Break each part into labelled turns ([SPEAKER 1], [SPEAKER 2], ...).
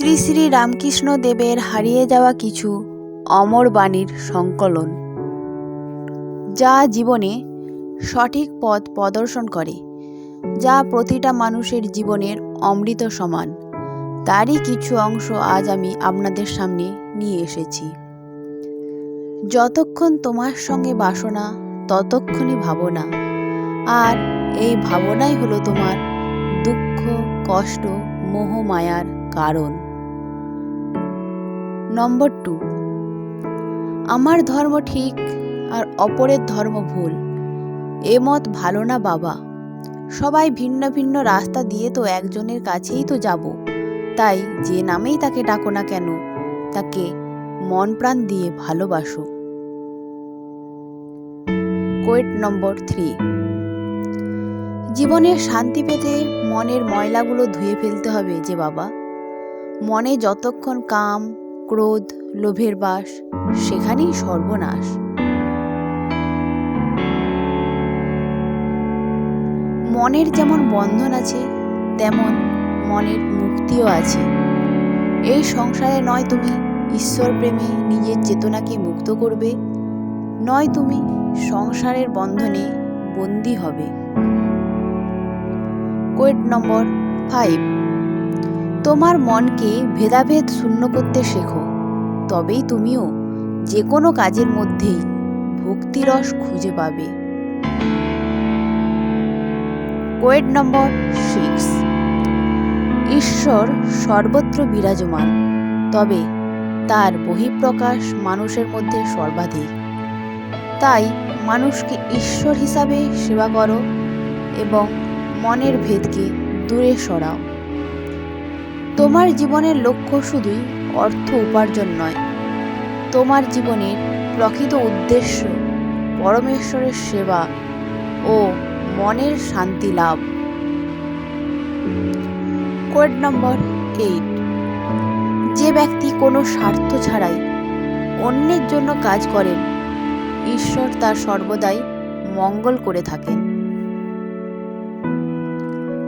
[SPEAKER 1] শ্রী শ্রী রামকৃষ্ণ দেবের হারিয়ে যাওয়া কিছু অমর বাণীর সংকলন। যা জীবনে সঠিক পথ প্রদর্শন করে, যা প্রতিটা মানুষের জীবনের অমৃত সমান। তারই কিছু অংশ আজ আমি আপনাদের সামনে নিয়ে এসেছি। যতক্ষণ তোমার সঙ্গে বাসনা, ততক্ষণই ভাবনা। আর এই ভাবনাই হলো তোমার দুঃখ, কষ্ট, মোহ, মায়ার কারণ। Number two. আমার ধর্ম ঠিক আর অপরের ধর্ম ভুল। এ মত ভালো না বাবা। সবাই ভিন্ন ভিন্ন রাস্তা দিয়ে তো একজনের কাছেই তো যাব। তাই যে নামেই তাকে ডাকো না কেন, তাকে মন প্রাণ দিয়ে ভালোবাসো। Quiet number three. জীবনের শান্তি পেতে মনের ময়লাগুলো ধুয়ে ফেলতে হবে যে বাবা। মনে যতক্ষণ কাম ক্রোধ, লোভের বাস, সেখানেই সর্বনাশ। মনের যেমন বন্ধন আছে, তেমন মনের মুক্তিও আছে। এই সংসারে নয় তুমি ঈশ্বর প্রেমে নিজের চেতনাকে মুক্ত করবে, নয় তুমি সংসারের বন্ধনে বন্দী হবে। কোয়েট নম্বর ফাইভ তোমার মনকে ভেদাভেদ শূন্য করতে শেখো। তবেই তুমিও যে কোনো কাজের মধ্যেই ভক্তিরস খুঁজে পাবে। Quote number six. ঈশ্বর সর্বত্র বিরাজমান, তবে তার বহিঃপ্রকাশ মানুষের মধ্যে সর্বাধিক। তাই মানুষকে ঈশ্বর হিসাবে সেবা করো এবং মনের ভেদকে দূরে সরাও। তোমার জীবনের লক্ষ্য শুধুই অর্থ উপার্জন নয়। তোমার জীবনের প্রকৃত উদ্দেশ্য পরমেশ্বরের সেবা ও মনের শান্তি লাভ। Code number eight. যে ব্যক্তি কোনো স্বার্থ ছাড়াই অন্যের জন্য কাজ করেন, ঈশ্বর তার সর্বদাই মঙ্গল করে থাকেন।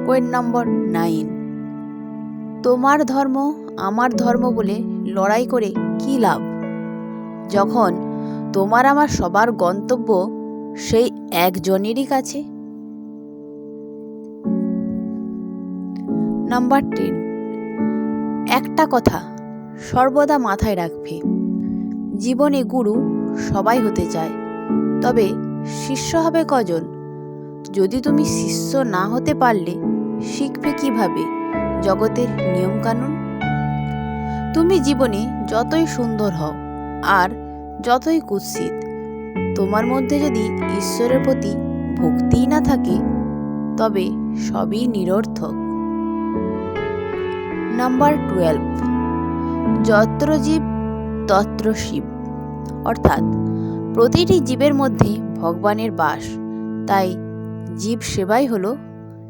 [SPEAKER 1] Quote number nine. তোমার ধর্ম আমার ধর্ম বলে লড়াই করে কি লাভ? যখন তোমার আমার সবার গন্তব্য সেই একজনেরই কাছে। নাম্বার টেন একটা কথা সর্বদা মাথায় রাখবে। জীবনে গুরু সবাই হতে চায়। তবে শিষ্য হবে কজন? যদি তুমি শিষ্য না হতে পারলে শিখবে কীভাবে? জগতের নিয়মকানুন? তুমি জীবনে যতই সুন্দর হও আর যতই কুৎসিত, তোমার মধ্যে যদি ঈশ্বরের প্রতি ভক্তিই না থাকে, তবে সবই নিরর্থক। Number twelve. যত্র জীব, তত্র শিব। অর্থাৎ, প্রতিটি জীবের মধ্যে ভগবানের বাস। তাই জীব সেবাই হলো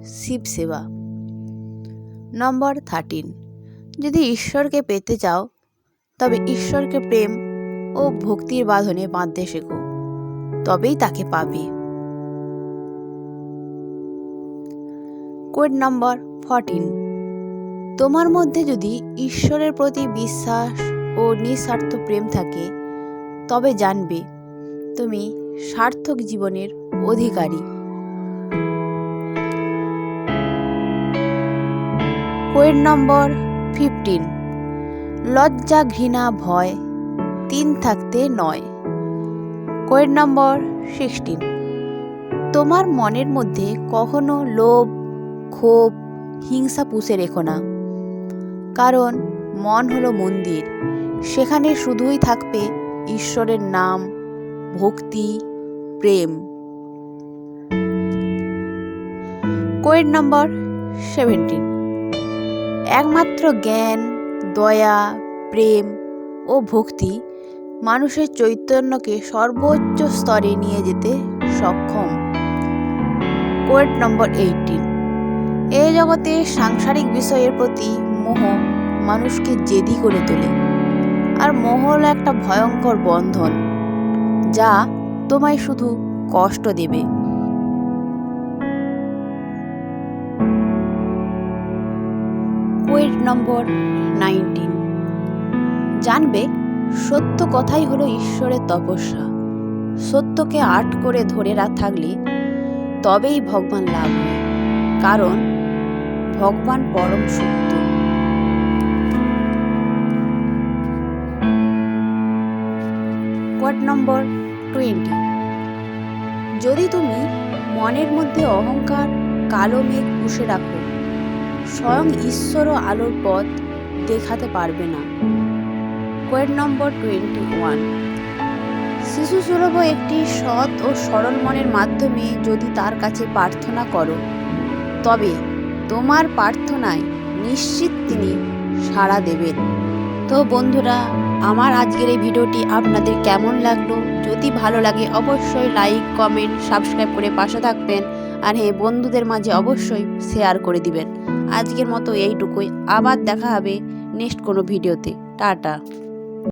[SPEAKER 1] শিব সেবা। নম্বর থার্টিন যদি ঈশ্বরকে পেতে চাও, তবে ঈশ্বরকে প্রেম ও ভক্তির বাঁধনে বাঁধতে শেখো, তবেই তাকে পাবে। কোড নম্বর ফরটিন তোমার মধ্যে যদি ঈশ্বরের প্রতি বিশ্বাস ও নিঃস্বার্থ প্রেম থাকে, তবে জানবে তুমি সার্থক জীবনের অধিকারী। কোয়েড নম্বর ফিফটিন লজ্জা, ঘৃণা, ভয়, তিন থাকতে নয়। কোয়েড নম্বর সিক্সটিন তোমার মনের মধ্যে কখনো লোভ, ক্ষোভ, হিংসা পুষে রেখো না। কারণ মন হলো মন্দির। সেখানে শুধুই থাকবে ঈশ্বরের নাম, ভক্তি, প্রেম। কোয়েড নম্বর সেভেন্টিন একমাত্র জ্ঞান, দয়া, প্রেম ও ভক্তি মানুষের চৈতন্যকে সর্বোচ্চ স্তরে নিয়ে যেতে সক্ষম। কোয়েট নম্বর এইটিন এই জগতে সাংসারিক বিষয়ের প্রতি মোহ মানুষকে জেদি করে তোলে। আর মোহ হলো একটা ভয়ঙ্কর বন্ধন যা তোমায় শুধু কষ্ট দেবে। Quote number nineteen. জানবে, সত্য কথাই হলো ঈশ্বরের তপস্যা। সত্যকে আট করে ধরে থাকলে তবেই ভগবান লাভ হয়। কারণ, ভগবান পরম সত্য। Quote number twenty. যদি তুমি মনের মধ্যে অহংকার, কালো মেঘ পুষে রাখো স্বয়ং ঈশ্বরও আলোর পথ দেখাতে পারবে না। Quote number twenty one. শিশু সুলভ একটি সৎ ও সরল মনের মাধ্যমে যদি তার কাছে প্রার্থনা করো, তবে তোমার প্রার্থনায় নিশ্চিত তিনি সাড়া দেবেন। তো বন্ধুরা, আমার আজকের এই ভিডিওটি আপনাদের কেমন লাগল? যদি ভালো লাগে, অবশ্যই লাইক, কমেন্ট, সাবস্ক্রাইব করে পাশে থাকবেন। আর হে বন্ধুদের মাঝে অবশ্যই শেয়ার করে দিবেন। আজকের মতো এইটুকুই। আবার দেখা হবে নেক্সট কোনো ভিডিওতে টাটা।